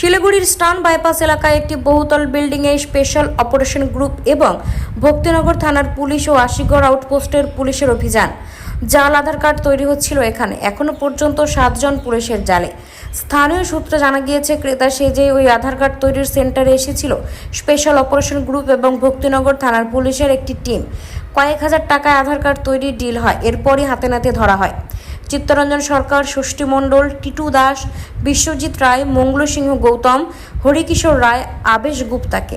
শিলিগুড়ির স্টান বাইপাস এলাকায় একটি বহুতল বিল্ডিংয়ে স্পেশাল অপারেশন গ্রুপ এবং ভক্তিনগর থানার পুলিশ ও আশিগড় আউটপোস্টের পুলিশের অভিযান। জাল, আধার কার্ড তৈরি হচ্ছিল এখানে। এখনও পর্যন্ত সাতজন পুলিশের জালে। স্থানীয় সূত্রে জানা গিয়েছে, ক্রেতা সেজে ওই আধার কার্ড তৈরির সেন্টারে এসেছিল। স্পেশাল অপারেশন গ্রুপ এবং ভক্তিনগর থানার পুলিশের একটি টিম। কয়েক হাজার টাকায় আধার কার্ড তৈরির ডিল হয়। এরপরই হাতে নাতে ধরা হয়। চিত্তরঞ্জন সরকার, ষষ্ঠী মণ্ডল, টিটু দাস, বিশ্বজিৎ রায়, মঙ্গল সিংহ গৌতম, হরিকিশোর রায়, আবেশ গুপ্তাকে।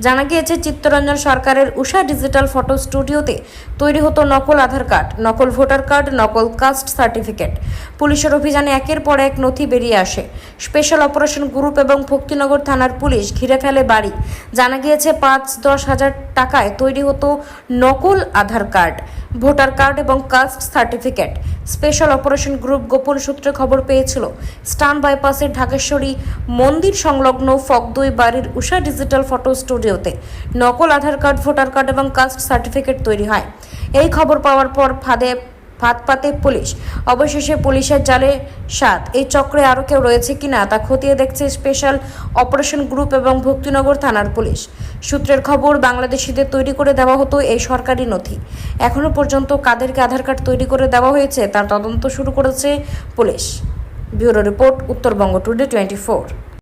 জানা গিয়েছে, চিত্তরঞ্জন সরকারের উষা ডিজিটাল ফটো স্টুডিওতে তৈরি হতো নকল আধার কার্ড, নকল ভোটার কার্ড, নকল কাস্ট সার্টিফিকেট। পুলিশের অভিযানে একের পর এক নথি বেরিয়ে আসে। স্পেশাল অপারেশন গ্রুপ এবং ভক্তিনগর থানার পুলিশ ঘিরে ফেলে বাড়ি। জানা গিয়েছে, পাঁচ দশ হাজার টাকায় তৈরি হতো নকল আধার কার্ড, ভোটার কার্ড এবং caste certificate. Special operation group গোপন সূত্রে খবর পেয়েছিল, স্টান বাইপাসের ঢাকেশ্বরী মন্দির সংলগ্ন ফকদই বাড়ির উষা ডিজিটাল ফটো স্টুডিওতে। নকল আধার কার্ড, ভোটার কার্ড এবং কাস্ট সার্টিফিকেট তৈরি হয়। এই খবর পাওয়ার পর ফাঁদে, ফাঁদ পাতে পুলিশ। অবশেষে পুলিশের জালে সাত। এই চক্রে আরও কেউ রয়েছে কিনা তা খতিয়ে দেখছে স্পেশাল অপারেশন গ্রুপ এবং ভক্তিনগর থানার পুলিশ। সূত্রের খবর, বাংলাদেশিদের তৈরি করে দেওয়া হতো এই সরকারি নথি। এখনও পর্যন্ত কাদেরকে আধার কার্ড তৈরি করে দেওয়া হয়েছে তার তদন্ত শুরু করেছে police. Bureau report, Uttarbanga today twenty four.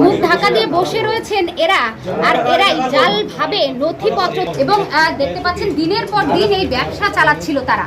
মুখ ঢাকা দিয়ে বসে রয়েছেন এরা। আর এরাই জাল ভাবে নথিপত্র এবং দেখতে পাচ্ছেন দিনের পর দিন এই ব্যবসা চালাচ্ছিল তারা।